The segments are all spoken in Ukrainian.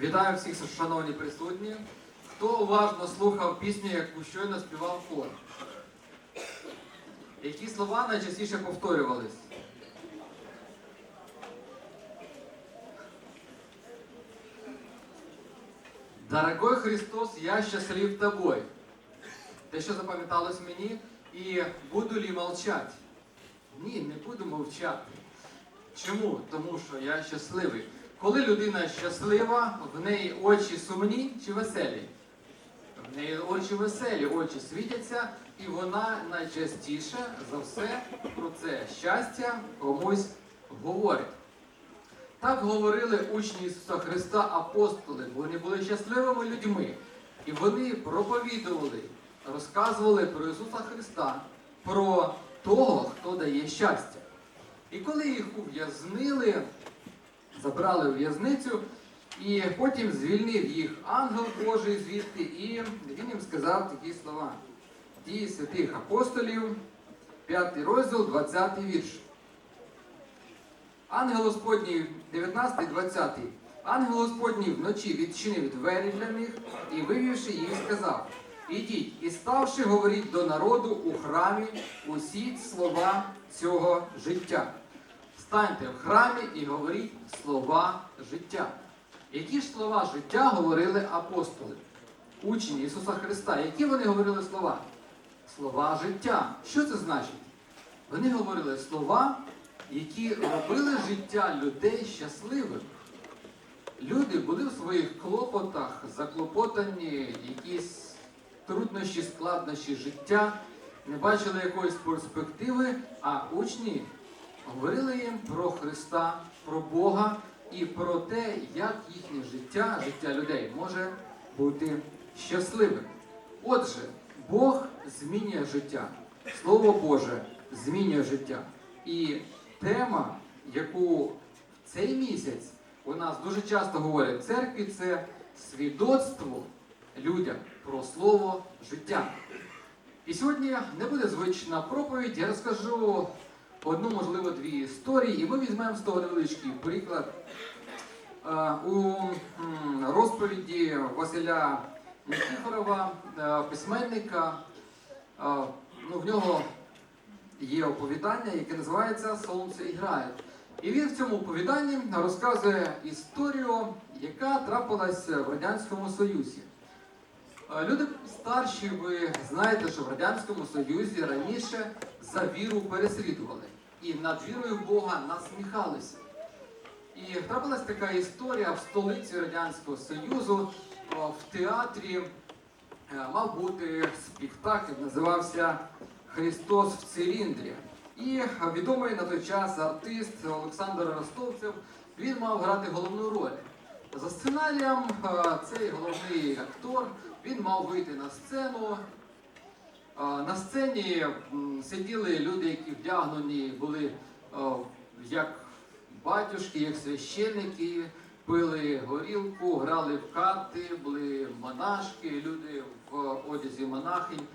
Вітаю всіх, шановні присутні. Хто уважно слухав пісню, яку щойно співав хор? Які слова найчастіше повторювались? Дорогой Христос, я щаслив тобой. Те, що запам'яталось мені, і буду лі молчать? Ні, не буду мовчати. Чому? Тому що я щасливий. Коли людина щаслива, в неї очі сумні чи веселі? В неї очі веселі, очі світяться, і вона найчастіше за все про це щастя комусь говорить. Так говорили учні Ісуса Христа апостоли, бо вони були щасливими людьми. І вони проповідували, розказували про Ісуса Христа, про того, хто дає щастя. І коли їх ув'язнили, забрали у в'язницю, і потім звільнив їх ангел Божий звідти, і він їм сказав такі слова. Дії святих апостолів, 5 розділ, 20 вірш. Ангел Господній, 19, 20. Ангел Господній вночі відчинив двері для них і, вивівши їх, сказав: Ідіть і ставши, говоріть до народу у храмі усі слова цього життя. Станьте в храмі і говоріть слова життя. Які ж слова життя говорили апостоли, учні Ісуса Христа? Які вони говорили слова? Слова життя. Що це значить? Вони говорили слова, які робили життя людей щасливим. Люди були в своїх клопотах, заклопотані, якісь труднощі, складнощі життя, не бачили якоїсь перспективи, а учні говорили їм про Христа, про Бога і про те, як їхнє життя, життя людей може бути щасливим. Отже, Бог змінює життя. Слово Боже змінює життя. І тема, яку в цей місяць у нас дуже часто говорять в церкві, це свідоцтво людям про слово життя. І сьогодні не буде звична проповідь, я розкажу одну, можливо, дві історії, і ми візьмемо з того невеличкий приклад. Е, У розповіді Василя Никіфорова, е, письменника, е, ну, в нього є оповідання, яке називається Сонце іграє. І він в цьому оповіданні розказує історію, яка трапилася в Радянському Союзі. Е, Люди старші, ви знаєте, що в Радянському Союзі раніше за віру переслідували і над вірою Бога насміхалися. І трапилась така історія в столиці Радянського Союзу в театрі е, мав бути спектакль, називався Христос в циліндрі. І е, відомий на той час артист Олександр Ростовцев він мав грати головну роль. За сценарієм е, цей головний актор він мав вийти на сцену. На сцені сиділи люди, які вдягнені були як батюшки, як священники, пили горілку, грали в карти, були монашки, люди в одязі монахинь.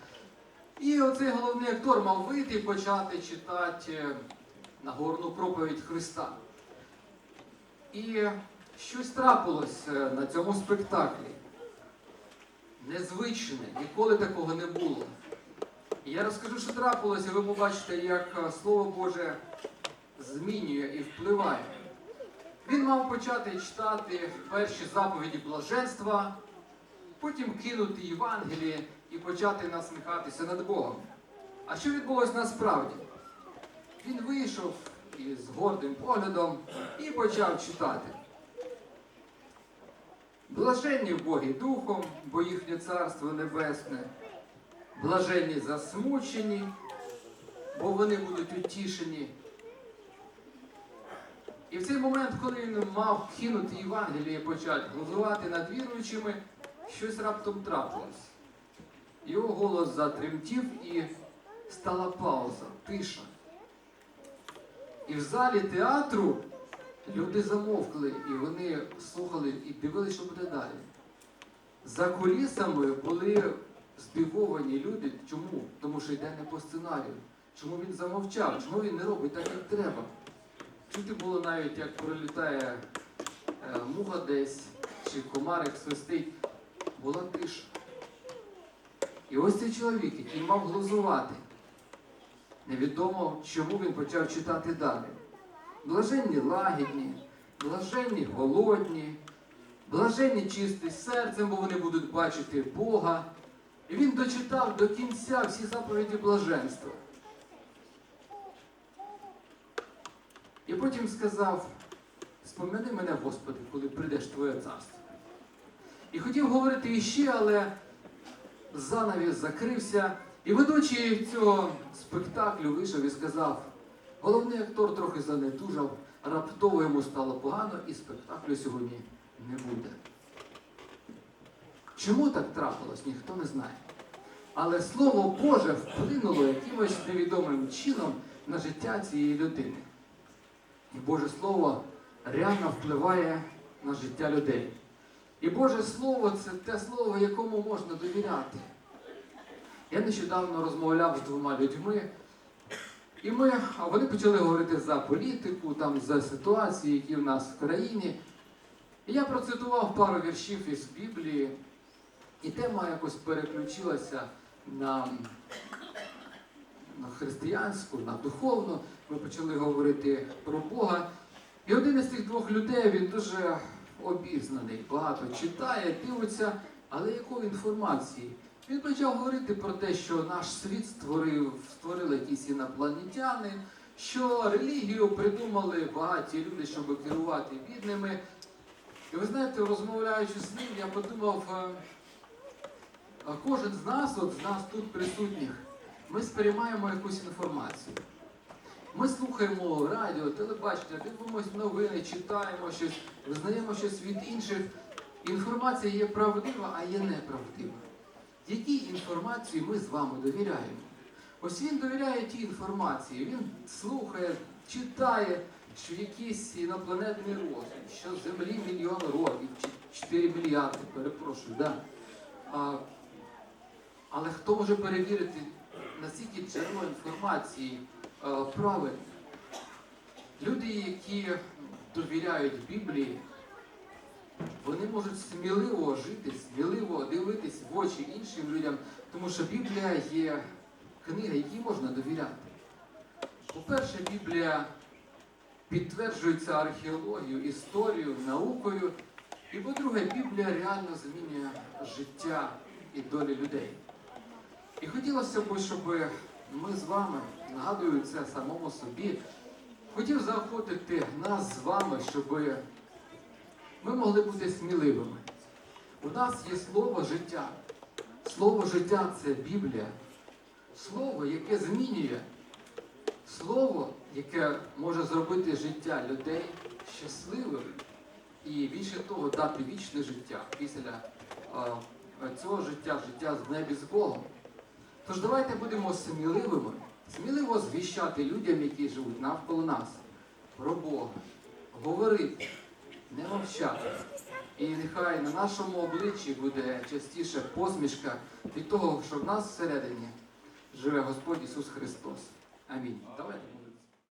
І оцей головний актор мав вийти і почати читати е, Нагорну проповідь Христа. І щось трапилось е, на цьому спектаклі. Незвичне, ніколи такого не було. І я розкажу, що трапилося, ви побачите, як е, Слово Боже змінює і впливає. Він мав почати читати перші заповіді блаженства, потім кинути Євангеліє і почати насміхатися над Богом. А що відбулося насправді? Він вийшов із гордим поглядом і почав читати. Блаженні в Богі Духом, бо їхнє царство небесне, блаженні засмучені, бо вони будуть утішені. І в цей момент, коли він мав кинути Євангеліє почати глузувати над віруючими, щось раптом трапилось. Його голос затремтів і стала пауза, тиша. І в залі театру люди замовкли, і вони слухали і дивилися, що буде далі. За кулісами були здивовані люди. Чому? Тому що йде не по сценарію. Чому він замовчав? Чому він не робить так, як треба? Чути було навіть, як пролітає е, муха десь, чи комарик свистить, була тиша. І ось цей чоловік, який мав глузувати, невідомо, чому він почав читати далі. Блаженні лагідні, блаженні голодні, блаженні чисті серцем, бо вони будуть бачити Бога. І він дочитав до кінця всі заповіді блаженства. І потім сказав: спомини мене, Господи, коли прийдеш Твоє царство. І хотів говорити іще, але занавіс закрився. І ведучий цього спектаклю вийшов і сказав: головний актор трохи занедужав, раптово йому стало погано, і спектаклю сьогодні не буде. Чому так трапилось, ніхто не знає. Але Слово Боже вплинуло якимось невідомим чином на життя цієї людини. І Боже Слово реально впливає на життя людей. І Боже Слово це те слово, якому можна довіряти. Я нещодавно розмовляв з двома людьми, і ми, вони почали говорити за політику, там, за ситуації, які в нас в країні. І я процитував пару віршів із Біблії, і тема якось переключилася на, на християнську, на духовну. Ми почали говорити про Бога. І один із тих двох людей він дуже обізнаний, багато читає, дивиться, але якої інформації? Він почав говорити про те, що наш світ створив, створили якісь інопланетяни, що релігію придумали багаті люди, щоб керувати бідними. І ви знаєте, розмовляючи з ним, я подумав, е, кожен з нас, от з нас тут присутніх, ми сприймаємо якусь інформацію. Ми слухаємо радіо, телебачення, дивимося новини, читаємо щось, визнаємо щось від інших. Інформація є правдива, а є неправдива. Якій інформації ми з вами довіряємо? Ось він довіряє тій інформації, він слухає, читає, що якийсь інопланетний розум, що Землі мільйон років, чи 4 мільярди, перепрошую, да. А, але хто може перевірити, наскільки джерело інформації е, правильне? Люди, які довіряють Біблії, вони можуть сміливо жити, сміливо дивитись в очі іншим людям, тому що Біблія є книга, якій можна довіряти. По-перше, Біблія підтверджується археологією, історією, наукою. І по-друге, Біблія реально змінює життя і долі людей. І хотілося б, щоб ми з вами, нагадую це самому собі, хотів заохотити нас з вами, щоб ми могли бути сміливими. У нас є слово життя. Слово життя це Біблія. Слово, яке змінює. Слово, яке може зробити життя людей щасливим і більше того, дати вічне життя після а, цього життя, життя в небі з Богом. Тож давайте будемо сміливими, сміливо звіщати людям, які живуть навколо нас, про Бога, говорити, не мовчати. І нехай на нашому обличчі буде частіше посмішка від того, що в нас всередині живе Господь Ісус Христос. Амінь. Давайте.